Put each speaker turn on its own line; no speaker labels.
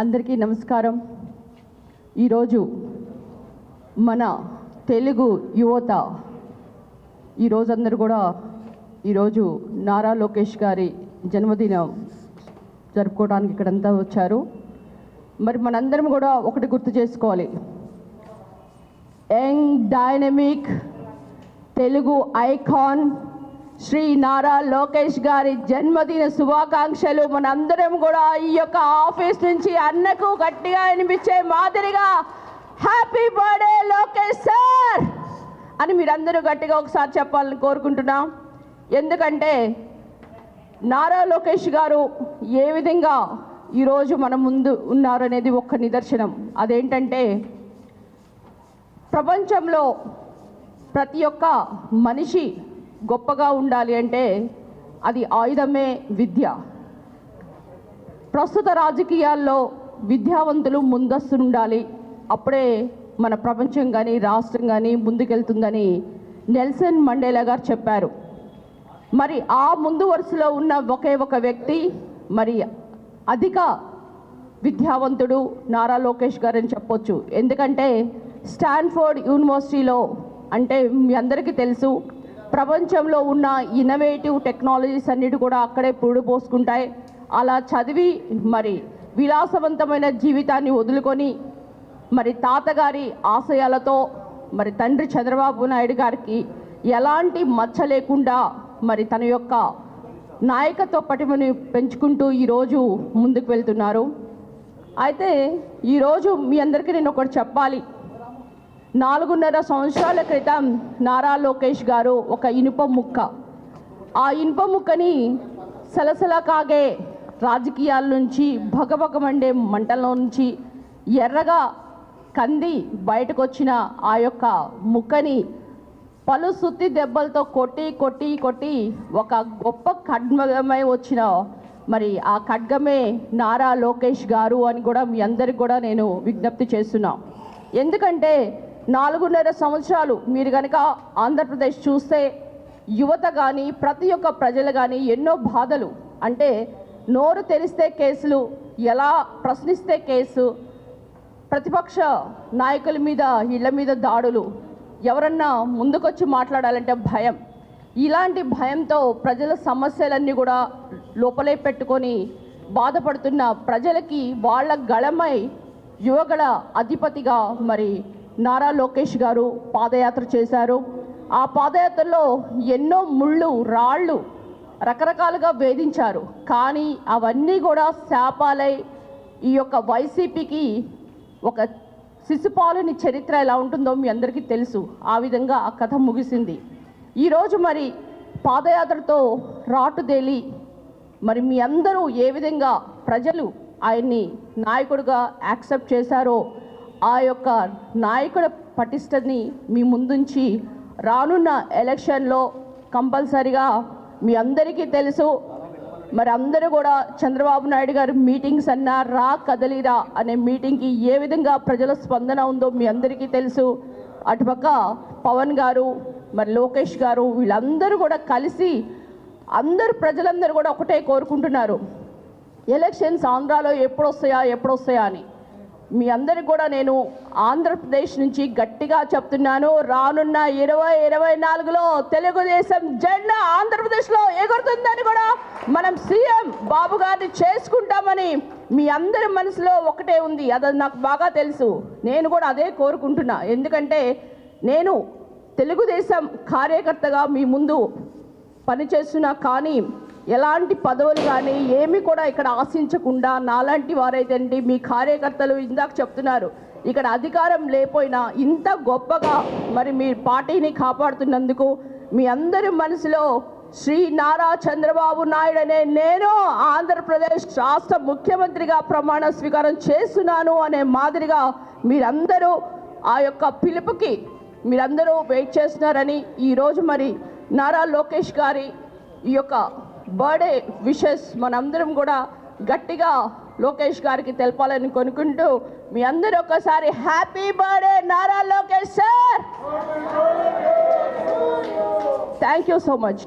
అందరికీ నమస్కారం. ఈరోజు మన తెలుగు యువత ఈరోజు అందరూ కూడా ఈరోజు నారా లోకేష్ గారి జన్మదినం జరుపుకోవడానికి ఇక్కడంతా వచ్చారు. మరి మనందరం కూడా ఒకటి గుర్తు చేసుకోవాలి. Young dynamic Telugu icon Shri Nara Lokesh గారి జన్మదిన శుభాకాంక్షలు మనందరం కూడా ఈ యొక్క ఆఫీస్ నుంచి అన్నకు గట్టిగా వినిపించే మాదిరిగా హ్యాపీ బర్త్డే లోకేష్ సార్ అని మీరందరూ గట్టిగా ఒకసారి చెప్పాలని కోరుకుంటున్నాం. ఎందుకంటే నారా లోకేష్ గారు ఏ విధంగా ఈరోజు మన ముందు ఉన్నారనేది ఒక్క నిదర్శనం. అదేంటంటే ప్రపంచంలో ప్రతి ఒక్క మనిషి గొప్పగా ఉండాలి అంటే అది ఆయుధమే విద్య. ప్రస్తుత రాజకీయాల్లో విద్యావంతులు ముందస్తు ఉండాలి అప్పుడే మన ప్రపంచం కానీ రాష్ట్రం కానీ ముందుకెళ్తుందని నెల్సన్ మండేలా గారు చెప్పారు. మరి ఆ ముందు వరుసలో ఉన్న ఒకే ఒక వ్యక్తి మరి అధిక విద్యావంతుడు నారా లోకేష్ గారు అని చెప్పొచ్చు. ఎందుకంటే స్టాన్ఫోర్డ్ యూనివర్సిటీలో అంటే మీ అందరికీ తెలుసు ప్రపంచంలో ఉన్న ఇన్నోవేటివ్ టెక్నాలజీస్ అన్నిటి కూడా అక్కడే పూడిపోసుకుంటాయి అలా చదివి మరి విలాసవంతమైన జీవితాన్ని వదులుకొని మరి తాతగారి ఆశయాలతో మరి తండ్రి చంద్రబాబు నాయుడు గారికి ఎలాంటి మచ్చ లేకుండా మరి తన యొక్క నాయకత్వ పటిమని పెంచుకుంటూ ఈరోజు ముందుకు వెళ్తున్నారు. అయితే ఈరోజు మీ అందరికీ నేను ఒకటి చెప్పాలి. నాలుగున్నర సంవత్సరాల క్రితం నారా లోకేష్ గారు ఒక ఇనుప ముక్క. ఆ ఇనుప ముక్కని సలసల కాగే రాజకీయాల నుంచి భగభగమండే మంటల్లో నుంచి ఎర్రగా కంది బయటకు వచ్చిన ఆ యొక్క ముక్కని పలు సుత్తి దెబ్బలతో కొట్టి కొట్టి కొట్టి ఒక గొప్ప ఖడ్గమై వచ్చిన మరి ఆ ఖడ్గమే నారా లోకేష్ గారు అని కూడా మీ అందరికి కూడా నేను విజ్ఞప్తి చేస్తున్నా. ఎందుకంటే నాలుగున్నర సంవత్సరాలు మీరు కనుక ఆంధ్రప్రదేశ్ చూస్తే యువత కానీ ప్రతి ఒక్క ప్రజలు కానీ ఎన్నో బాధలు. అంటే నోరు తెరిస్తే కేసులు ఎలా ప్రశ్నిస్తే కేసు ప్రతిపక్ష నాయకుల మీద ఇళ్ళ మీద దాడులు ఎవరన్నా ముందుకొచ్చి మాట్లాడాలంటే భయం. ఇలాంటి భయంతో ప్రజల సమస్యలన్నీ కూడా లోపలే పెట్టుకొని బాధపడుతున్న ప్రజలకి వాళ్ళ గళమై యువగళ అధిపతిగా మరి నారా లోకేష్ గారు పాదయాత్ర చేశారు. ఆ పాదయాత్రలో ఎన్నో ముళ్ళు రాళ్ళు రకరకాలుగా వేధించారు. కానీ అవన్నీ కూడా శాపాలై ఈ యొక్క వైసీపీకి ఒక శిశుపాలుని చరిత్ర ఎలా ఉంటుందో మీ అందరికీ తెలుసు. ఆ విధంగా ఆ కథ ముగిసింది. ఈరోజు మరి పాదయాత్రతో రాటుదేలి మరి మీ అందరూ ఏ విధంగా ప్రజలు ఆయన్ని నాయకుడిగా యాక్సెప్ట్ చేశారో ఆ యొక్క నాయకుల పటిష్టని మీ ముందుంచి రానున్న ఎలక్షన్లో కంపల్సరిగా మీ అందరికీ తెలుసు. మరి అందరూ కూడా చంద్రబాబు నాయుడు గారి మీటింగ్స్ అన్నా రా కదలిరా అనే మీటింగ్కి ఏ విధంగా ప్రజల స్పందన ఉందో మీ అందరికీ తెలుసు. అటుపక్క పవన్ గారు మరి లోకేష్ గారు వీళ్ళందరూ కూడా కలిసి అందరు ప్రజలందరూ కూడా ఒకటే కోరుకుంటున్నారు. ఎలక్షన్స్ ఆంధ్రాలో ఎప్పుడు వస్తాయా ఎప్పుడు వస్తాయా అని. మీ అందరికి కూడా నేను ఆంధ్రప్రదేశ్ నుంచి గట్టిగా చెప్తున్నాను. రానున్న ఇరవై ఇరవై నాలుగులో తెలుగుదేశం జెండా ఆంధ్రప్రదేశ్లో ఎగురుతుందని కూడా మనం సీఎం బాబు గారిని చేసుకుంటామని మీ అందరి మనసులో ఒకటే ఉంది. అది నాకు బాగా తెలుసు. నేను కూడా అదే కోరుకుంటున్నా. ఎందుకంటే నేను తెలుగుదేశం కార్యకర్తగా మీ ముందు పనిచేస్తున్నా కానీ ఎలాంటి పదవులు కానీ ఏమి కూడా ఇక్కడ ఆశించకుండా నాలాంటి వారైతే మీ కార్యకర్తలు ఇందాక చెప్తున్నారు ఇక్కడ అధికారం లేకపోయినా ఇంత గొప్పగా మరి మీ పార్టీని కాపాడుతున్నందుకు మీ అందరి మనసులో శ్రీ నారా చంద్రబాబు నాయుడు అనే నేను ఆంధ్రప్రదేశ్ రాష్ట్ర ముఖ్యమంత్రిగా ప్రమాణ స్వీకారం చేస్తున్నాను అనే మాదిరిగా మీరందరూ ఆ యొక్క పిలుపుకి మీరందరూ వెయిట్ చేస్తున్నారని ఈరోజు మరి నారా లోకేష్ గారి ఈ యొక్క బర్త్డే విషెస్ మనందరం కూడా గట్టిగా లోకేష్ గారికి తెలపాలని కొనుక్కుంటూ మీ అందరూ ఒకసారి happy birthday Nara Lokesh sir. Thank you so much